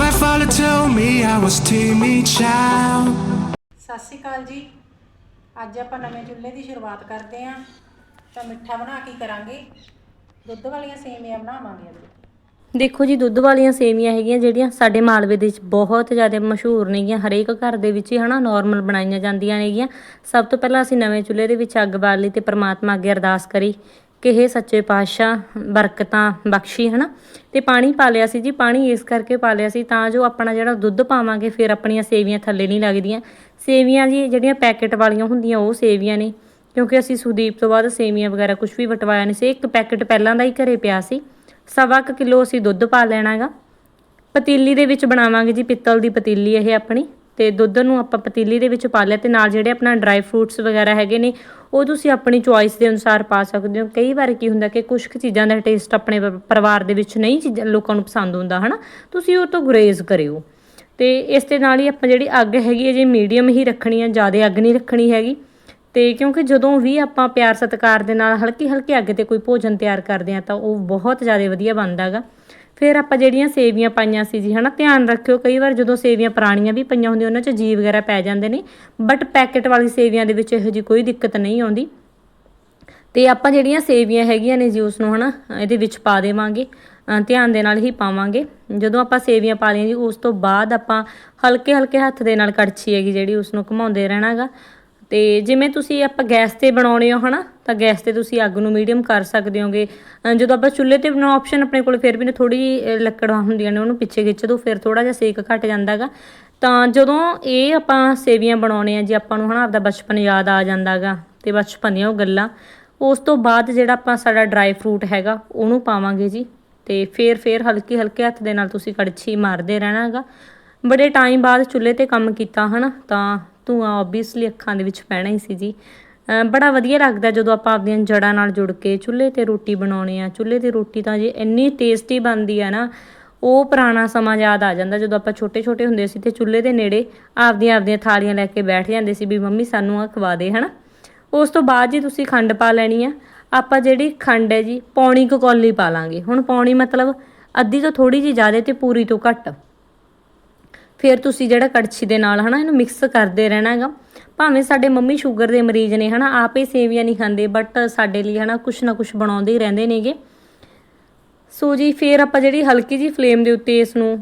My father told me I was Timmy Child. ਸਤਿ ਸ਼੍ਰੀ ਅਕਾਲ ਜੀ। ਅੱਜ ਆਪਾਂ ਨਵੇਂ ਚੁੱਲ੍ਹੇ ਦੀ ਸ਼ੁਰੂਆਤ ਕਰਦੇ ਆਂ ਤਾਂ ਮਿੱਠਾ ਬਣਾ ਕੇ ਕਰਾਂਗੇ। ਦੁੱਧ ਵਾਲੀਆਂ ਸੇਵੀਆਂ ਬਣਾਵਾਂਗੇ ਅੱਜ। ਦੇਖੋ ਜੀ ਦੁੱਧ ਵਾਲੀਆਂ ਸੇਵੀਆਂ ਹੈਗੀਆਂ ਜਿਹੜੀਆਂ ਸਾਡੇ ਮਾਲਵੇ ਦੇ ਵਿੱਚ ਬਹੁਤ ਜ਼ਿਆਦਾ ਮਸ਼ਹੂਰ ਨੇਗੀਆਂ। ਹਰੇਕ ਘਰ ਦੇ ਵਿੱਚ ਹੀ ਹਨਾ ਨਾਰਮਲ ਬਣਾਈਆਂ ਜਾਂਦੀਆਂ ਨੇਗੀਆਂ। ਸਭ ਤੋਂ ਪਹਿਲਾਂ ਅਸੀਂ ਨਵੇਂ ਚੁੱਲ੍ਹੇ ਦੇ ਵਿੱਚ ਅੱਗ ਬਾਲ ਲਈ ਤੇ ਪ੍ਰਮਾਤਮਾ ਅੱਗੇ ਅਰਦਾਸ ਕਰੀ। ਕਿ ਇਹ ਸੱਚੇ ਪਾਤਸ਼ਾਹ ਬਰਕਤਾਂ ਬਖਸ਼ੀ, ਹਨਾ? ਤੇ ਪਾਣੀ ਪਾ ਲਿਆ ਸੀ ਜੀ, ਪਾਣੀ ਇਸ ਕਰਕੇ ਪਾ ਲਿਆ ਸੀ ਤਾਂ ਜੋ ਆਪਣਾ ਜਿਹੜਾ ਦੁੱਧ ਪਾਵਾਂਗੇ, ਫਿਰ ਆਪਣੀਆਂ ਸੇਵੀਆਂ ਥੱਲੇ ਨਹੀਂ ਲੱਗਦੀਆਂ। ਸੇਵੀਆਂ ਜੀ, ਜਿਹੜੀਆਂ ਪੈਕੇਟ ਵਾਲੀਆਂ ਹੁੰਦੀਆਂ, ਉਹ ਸੇਵੀਆਂ ਨੇ, ਕਿਉਂਕਿ ਅਸੀਂ ਸੁਦੀਪ ਤੋਂ ਬਾਅਦ ਸੇਵੀਆਂ ਵਗੈਰਾ ਕੁਝ ਵੀ ਵਟਵਾਇਆ ਨਹੀਂ ਸੀ। ਇੱਕ ਪੈਕੇਟ ਪਹਿਲਾਂ ਦਾ ਹੀ ਘਰੇ ਪਿਆ ਸੀ। ਸਵਾ ਕੁ ਕਿਲੋ ਅਸੀਂ ਦੁੱਧ ਪਾ ਲੈਣਾਗਾ। ਪਤੀਲੀ ਦੇ ਵਿੱਚ ਬਣਾਵਾਂਗੇ ਜੀ, ਪਿੱਤਲ ਦੀ ਪਤੀਲੀ, ਇਹ ਆਪਣੀ। ਤੇ ਦੁੱਧ ਨੂੰ ਆਪਾਂ ਪਤੀਲੀ ਦੇ ਵਿੱਚ ਪਾ ਲਿਆ ਤੇ ਨਾਲ ਜਿਹੜੇ ਆਪਣਾ ਡਰਾਈ ਫਰੂਟਸ ਵਗੈਰਾ ਹੈਗੇ ਨੇ, ਉਹ ਤੁਸੀਂ ਆਪਣੀ ਚੁਆਇਸ ਦੇ ਅਨੁਸਾਰ ਪਾ ਸਕਦੇ ਹੋ। ਕਈ ਵਾਰ ਕੀ ਹੁੰਦਾ ਕਿ ਕੁਝ ਕੁ ਚੀਜ਼ਾਂ ਦਾ ਟੇਸਟ ਆਪਣੇ ਪਰਿਵਾਰ ਦੇ ਵਿੱਚ ਨਹੀਂ ਚੀਜ਼ਾਂ, ਲੋਕਾਂ ਨੂੰ ਪਸੰਦ ਹੁੰਦਾ, ਹਨਾ? ਤੁਸੀਂ ਉਹ ਤੋਂ ਗੁਰੇਜ਼ ਕਰਿਓ। ਤੇ ਇਸ ਦੇ ਨਾਲ ਹੀ ਆਪਾਂ ਜਿਹੜੀ ਅੱਗ ਹੈਗੀ ਹੈ, ਜੀ ਮੀਡੀਅਮ ਹੀ ਰੱਖਣੀ ਹੈ, ਜ਼ਿਆਦਾ ਅੱਗ ਨਹੀਂ ਰੱਖਣੀ ਹੈਗੀ। ਤੇ ਕਿਉਂਕਿ ਜਦੋਂ ਵੀ ਆਪਾਂ ਪਿਆਰ ਸਤਿਕਾਰ ਦੇ ਨਾਲ ਹਲਕੀ ਹਲਕੀ ਅੱਗ ਤੇ ਕੋਈ ਭੋਜਨ ਤਿਆਰ ਕਰਦੇ ਆ ਤਾਂ ਉਹ ਬਹੁਤ ਜ਼ਿਆਦਾ ਵਧੀਆ ਬਣਦਾ ਗਾ ਫਿਰ ਆਪਾਂ ਜਿਹੜੀਆਂ ਸੇਵੀਆਂ ਪਾਈਆਂ ਸੀ ਜੀ, ਹਨਾ, ਧਿਆਨ ਰੱਖਿਓ, ਕਈ ਵਾਰ ਜਦੋਂ ਸੇਵੀਆਂ ਪੁਰਾਣੀਆਂ ਵੀ ਪਈਆਂ ਹੁੰਦੀਆਂ, ਉਹਨਾਂ 'ਚ ਜੀ ਵਗੈਰਾ ਪੈ ਜਾਂਦੇ ਨੇ ਬਟ ਪੈਕਟ ਵਾਲੀ ਸੇਵੀਆਂ ਦੇ ਵਿੱਚ ਇਹੋ ਜੀ ਕੋਈ ਦਿੱਕਤ ਨਹੀਂ ਆਉਂਦੀ। ਤੇ ਆਪਾਂ ਜਿਹੜੀਆਂ ਸੇਵੀਆਂ ਹੈਗੀਆਂ ਨੇ ਜੀ ਉਸ ਨੂੰ ਹਨਾ, ਇਹਦੇ ਵਿੱਚ ਪਾ ਦੇਵਾਂਗੇ ਧਿਆਨ ਦੇ ਨਾਲ ਹੀ ਪਾਵਾਂਗੇ। ਜਦੋਂ ਆਪਾਂ ਸੇਵੀਆਂ ਪਾ ਲਈਆਂ ਜੀ, ਉਸ ਤੋਂ ਬਾਅਦ ਆਪਾਂ ਹਲਕੇ ਹਲਕੇ ਹੱਥ ਦੇ ਨਾਲ ਕੜਛੀ ਹੈਗੀ ਜਿਹੜੀ ਉਸ ਨੂੰ ਘੁਮਾਉਂਦੇ ਰਹਿਣਾਗਾ। ਤੇ ਜਿਵੇਂ ਤੁਸੀਂ ਆਪਾਂ ਗੈਸ ਤੇ ਬਣਾਉਣੇ ਹੋ, ਹਨਾ, ਤਾਂ ਗੈਸ ਤੇ ਤੁਸੀਂ ਅੱਗ ਨੂੰ ਮੀਡੀਅਮ ਕਰ ਸਕਦੇ ਹੋਗੇ। ਜਦੋਂ ਆਪਾਂ ਚੁੱਲ੍ਹੇ ਤੇ ਬਣਾਉ ਆਪਸ਼ਨ ਆਪਣੇ ਕੋਲ, ਫਿਰ ਵੀ ਨੇ ਥੋੜੀ ਲੱਕੜਾਂ ਹੁੰਦੀਆਂ ਨੇ, ਉਹਨੂੰ ਪਿੱਛੇ ਖਿੱਚ ਦੋ, ਫਿਰ ਥੋੜਾ ਜਿਹਾ ਸੇਕ ਘਟ ਜਾਂਦਾਗਾ ਤਾਂ ਜਦੋਂ ਇਹ ਆਪਾਂ ਸੇਵੀਆਂ ਬਣਾਉਣੇ ਆ, ਜੇ ਆਪਾਂ ਨੂੰ, ਹਨਾ, ਆਪਦਾ ਬਚਪਨ ਯਾਦ ਆ ਜਾਂਦਾਗਾ ਤੇ ਬਚਪਨ ਦੀਆਂ ਉਹ ਗੱਲਾਂ, ਉਸ ਤੋਂ ਬਾਅਦ ਜਿਹੜਾ ਆਪਾਂ ਸਾਡਾ ਡਰਾਈ ਫਰੂਟ ਹੈਗਾ, ਉਹਨੂੰ ਪਾਵਾਂਗੇ ਜੀ। ਤੇ ਫੇਰ ਫੇਰ ਹਲਕੀ, ਹਲਕੇ ਹੱਥ ਦੇ ਨਾਲ ਤੁਸੀਂ ਕੜਛੀ ਮਾਰਦੇ ਰਹਿਣਾਗਾ ਬੜੇ ਟਾਈਮ ਬਾਅਦ ਚੁੱਲ੍ਹੇ ਤੇ ਕੰਮ ਕੀਤਾ, ਹਨਾ, ਤਾਂ ਧੂਆਂ ਆਬਵੀਅਸਲੀ ਅੱਖਾਂ ਦੇ ਵਿੱਚ ਪੈਣਾ ਹੀ ਸੀ ਜੀ। ਬੜਾ ਵਧੀਆ ਲੱਗਦਾ ਜਦੋਂ ਆਪਾਂ ਆਪਦੀਆਂ ਜੜ੍ਹਾਂ ਨਾਲ ਜੁੜ ਕੇ ਚੁੱਲ੍ਹੇ ਤੇ ਰੋਟੀ ਬਣਾਉਣੀ ਆ, ਚੁੱਲ੍ਹੇ ਦੀ ਰੋਟੀ ਤਾਂ ਜੇ ਇੰਨੀ ਟੇਸਟੀ ਬਣਦੀ ਆ ਨਾ, ਉਹ ਪੁਰਾਣਾ ਸਮਾਂ ਯਾਦ ਆ ਜਾਂਦਾ ਜਦੋਂ ਆਪਾਂ ਛੋਟੇ ਛੋਟੇ ਹੁੰਦੇ ਸੀ ਤੇ ਚੁੱਲ੍ਹੇ ਦੇ ਨੇੜੇ ਆਪਦੀਆਂ ਆਪਦੀਆਂ ਥਾਲੀਆਂ ਲੈ ਕੇ ਬੈਠ ਜਾਂਦੇ ਸੀ ਵੀ ਮੰਮੀ ਸਾਨੂੰ ਆ ਖਵਾ ਦੇ, ਹਨਾ? ਉਸ ਤੋਂ ਬਾਅਦ ਜੀ ਤੁਸੀਂ ਖੰਡ ਪਾ ਲੈਣੀ ਆ। ਆਪਾਂ ਜਿਹੜੀ ਖੰਡ ਹੈ ਜੀ, ਪੌਣੀ ਕੁ ਕੌਲੀ ਪਾ ਲਾਂਗੇ। ਹੁਣ ਪੌਣੀ ਮਤਲਬ ਅੱਧੀ ਤੋਂ ਥੋੜੀ ਜੀ ਜ਼ਿਆਦਾ ਤੇ ਪੂਰੀ ਤੋਂ ਘੱਟ। ਫਿਰ ਤੁਸੀਂ ਜਿਹੜਾ ਕੜਛੀ ਦੇ ਨਾਲ ਹਨਾ ਇਹਨੂੰ ਮਿਕਸ ਕਰਦੇ ਰਹਿਣਾ ਹੈਗਾ ਭਾਵੇਂ ਸਾਡੇ ਮੰਮੀ ਸ਼ੂਗਰ ਦੇ ਮਰੀਜ਼ ਨੇ ਹਨਾ, ਆਪੇ ਸੇਵੀਆਂ ਨਹੀਂ ਖਾਂਦੇ ਬਟ ਸਾਡੇ ਲਈ ਹਨਾ ਕੁਛ ਨਾ ਕੁਛ ਬਣਾਉਂਦੇ ਹੀ ਰਹਿੰਦੇ ਨੇਗੇ। ਸੋ ਜੀ, ਫਿਰ ਆਪਾਂ ਜਿਹੜੀ ਹਲਕੀ ਜੀ ਫਲੇਮ ਦੇ ਉੱਤੇ ਇਸ ਨੂੰ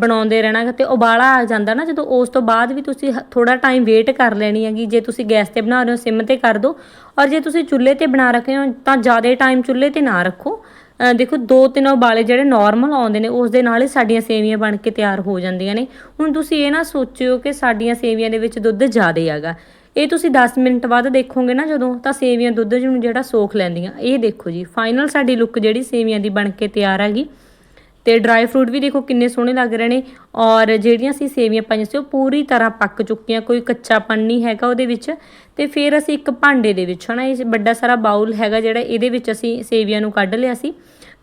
ਬਣਾਉਂਦੇ ਰਹਿਣਾ ਗਾ ਤੇ ਉਬਾਲਾ ਆ ਜਾਂਦਾ ਨਾ ਜਦੋਂ ਉਸ ਤੋਂ ਬਾਅਦ ਵੀ ਤੁਸੀਂ ਥੋੜਾ ਟਾਈਮ ਵੇਟ ਕਰ ਲੈਣੀ ਹੈਗੀ। ਜੇ ਤੁਸੀਂ ਗੈਸ ਤੇ ਬਣਾ ਰਹੇ ਹੋ, ਸਿਮ ਤੇ ਕਰ ਦਿਓ ਔਰ ਜੇ ਤੁਸੀਂ ਚੁੱਲ੍ਹੇ ਤੇ ਬਣਾ ਰੱਖੇ ਹੋ, ਤਾਂ ਜ਼ਿਆਦਾ ਟਾਈਮ ਚੁੱਲ੍ਹੇ ਤੇ ਨਾ ਰੱਖੋ। ਦੇਖੋ, ਦੋ ਤਿੰਨ ਉਬਾਲੇ ਜਿਹੜੇ ਨਾਰਮਲ ਆਉਂਦੇ ਨੇ, ਉਸ ਦੇ ਨਾਲ ਹੀ ਸਾਡੀਆਂ ਸੇਵੀਆਂ ਬਣ ਕੇ ਤਿਆਰ ਹੋ ਜਾਂਦੀਆਂ ਨੇ। ਹੁਣ ਤੁਸੀਂ ਇਹ ਨਾ ਸੋਚਿਓ ਕਿ ਸਾਡੀਆਂ ਸੇਵੀਆਂ ਦੇ ਵਿੱਚ ਦੁੱਧ ਜ਼ਿਆਦਾ ਹੈਗਾ। ਇਹ ਤੁਸੀਂ 10 ਮਿੰਟ ਬਾਅਦ ਦੇਖੋਗੇ ਨਾ ਜਦੋਂ, ਤਾਂ ਸੇਵੀਆਂ ਦੁੱਧ ਨੂੰ ਜਿਹੜਾ ਸੋਖ ਲੈਂਦੀਆਂ। ਇਹ ਦੇਖੋ ਜੀ ਫਾਈਨਲ ਸਾਡੀ ਲੁੱਕ ਜਿਹੜੀ ਸੇਵੀਆਂ ਦੀ ਬਣ ਕੇ ਤਿਆਰ ਹੈਗੀ। ਤੇ ਡਰਾਈ ਫਰੂਟ ਵੀ ਦੇਖੋ ਕਿੰਨੇ ਸੋਹਣੇ ਲੱਗ ਰਹੇ ਨੇ। ਔਰ ਜਿਹੜੀਆਂ ਅਸੀਂ ਸੇਵੀਆਂ ਪਾਈਆਂ ਸੀ ਉਹ ਪੂਰੀ ਤਰ੍ਹਾਂ ਪੱਕ ਚੁੱਕੀਆਂ, ਕੋਈ ਕੱਚਾਪਣ ਨਹੀਂ ਹੈਗਾ ਉਹਦੇ ਵਿੱਚ। ਤੇ ਫਿਰ ਅਸੀਂ ਇੱਕ ਭਾਂਡੇ ਦੇ ਵਿੱਚ ਹਨਾ, ਇਹ ਵੱਡਾ ਸਾਰਾ ਬਾਉਲ ਹੈਗਾ ਜਿਹੜਾ ਇਹਦੇ ਵਿੱਚ ਅਸੀਂ ਸੇਵੀਆਂ ਨੂੰ ਕੱਢ ਲਿਆ ਸੀ।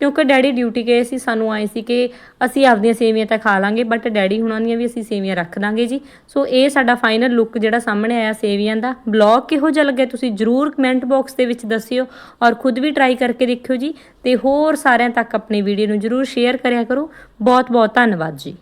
ਕਿਉਂਕਿ ਡੈਡੀ ਡਿਊਟੀ ਗਏ ਸੀ, ਸਾਨੂੰ ਆਏ ਸੀ ਕਿ ਅਸੀਂ ਆਪਦੀਆਂ ਸੇਵੀਆਂ ਤਾਂ ਖਾ ਲਾਂਗੇ ਬਟ ਡੈਡੀ ਹੁਣਾਂ ਦੀਆਂ ਵੀ ਅਸੀਂ ਸੇਵੀਆਂ ਰੱਖ ਦਾਂਗੇ ਜੀ। ਸੋ ਇਹ ਸਾਡਾ ਫਾਈਨਲ ਲੁੱਕ ਜਿਹੜਾ ਸਾਹਮਣੇ ਆਇਆ ਸੇਵੀਆਂ ਦਾ। ਬਲੌਗ ਕਿਹੋ ਜਿਹਾ ਲੱਗਿਆ ਤੁਸੀਂ ਜਰੂਰ ਕਮੈਂਟ ਬਾਕਸ ਦੇ ਵਿੱਚ ਦੱਸਿਓ ਔਰ ਖੁਦ ਵੀ ਟਰਾਈ ਕਰਕੇ ਦੇਖਿਓ ਜੀ। ਤੇ ਹੋਰ ਸਾਰਿਆਂ ਤੱਕ ਆਪਣੀ ਵੀਡੀਓ ਨੂੰ ਜਰੂਰ ਸ਼ੇਅਰ ਕਰਿਆ ਕਰੋ। ਬਹੁਤ ਬਹੁਤ ਧੰਨਵਾਦ ਜੀ।